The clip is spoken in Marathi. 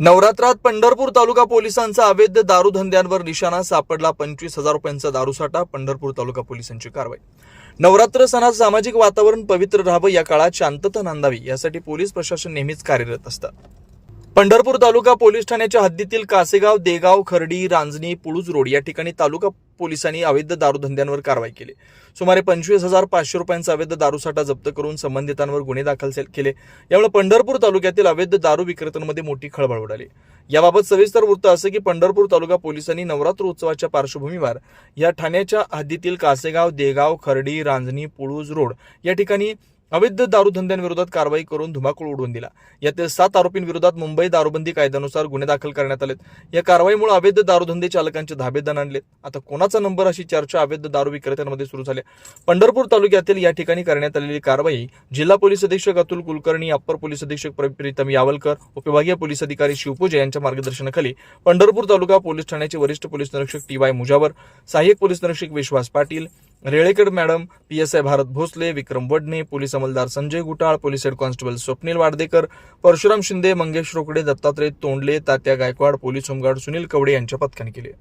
नवरात्रात पंढरपूर तालुका पोलिसांचा अवैध दारूधंद्यांवर निशाणा सापडला पंचवीस हजार रुपयांचा दारूसाठा पंढरपूर तालुका पोलिसांची कारवाई. नवरात्र सणात सामाजिक वातावरण पवित्र राहावं या काळात शांतता नांदावी यासाठी पोलीस प्रशासन नेहमीच कार्यरत असतं. पंढरपूर तालुका पोलीस ठाण्याच्या हद्दीतील कासेगाव देगाव खर्डी रांजणी पुळूज रोड या ठिकाणी तालुका पोलिसांनी अवैध दारूधंद्यांवर कारवाई केली. सुमारे पंचवीस हजार पाचशे रुपयांचा अवैध दारूसाठा जप्त करून संबंधितांवर गुन्हे दाखल केले. यामुळे पंढरपूर तालुक्यातील अवैध दारू विक्रेत्यांमध्ये मोठी खळबळ उडाली. याबाबत सविस्तर वृत्त असं की पंढरपूर तालुका पोलिसांनी नवरात्र उत्सवाच्या पार्श्वभूमीवर या ठाण्याच्या हद्दीतील कासेगाव देगाव खर्डी रांजणी पुळूज रोड या ठिकाणी अवैध दारूधंद्यांविरोधात कारवाई करून धुमाकूळ उडवून दिला. यातील सात आरोपींविरोधात मुंबई दारूबंदी कायद्यानुसार गुन्हे दाखल करण्यात आलेत. या कारवाईमुळे अवैध दारूधंदे चालकांचे धाबेदान आणले आता कोणाचा नंबर अशी चर्चा अवैध दारू विक्रेत्यांमध्ये सुरू झाली पंढरपूर तालुक्यातील या ठिकाणी करण्यात आलेली कारवाई जिल्हा पोलीस अधीक्षक अतुल कुलकर्णी अप्पर पोलीस अधीक्षक प्रीतम यावलकर उपविभागीय पोलीस अधिकारी शिवपूजे यांच्या मार्गदर्शनाखाली पंढरपूर तालुका पोलीस ठाण्याचे वरिष्ठ पोलीस निरीक्षक टी वाय मुजावर सहाय्यक पोलीस निरीक्षक Vishwas Patil Relekar madam P S I Bharat Bhosale Vikram Wadne police अंमलदार Sanjay Gutal police head constable Swapnil Wadadekar Parshuram Shinde Mangesh Rokade Dattatray Tondle Tatya Gaikwad police home guard Sunil Kawade यांच्या पथकाने केले.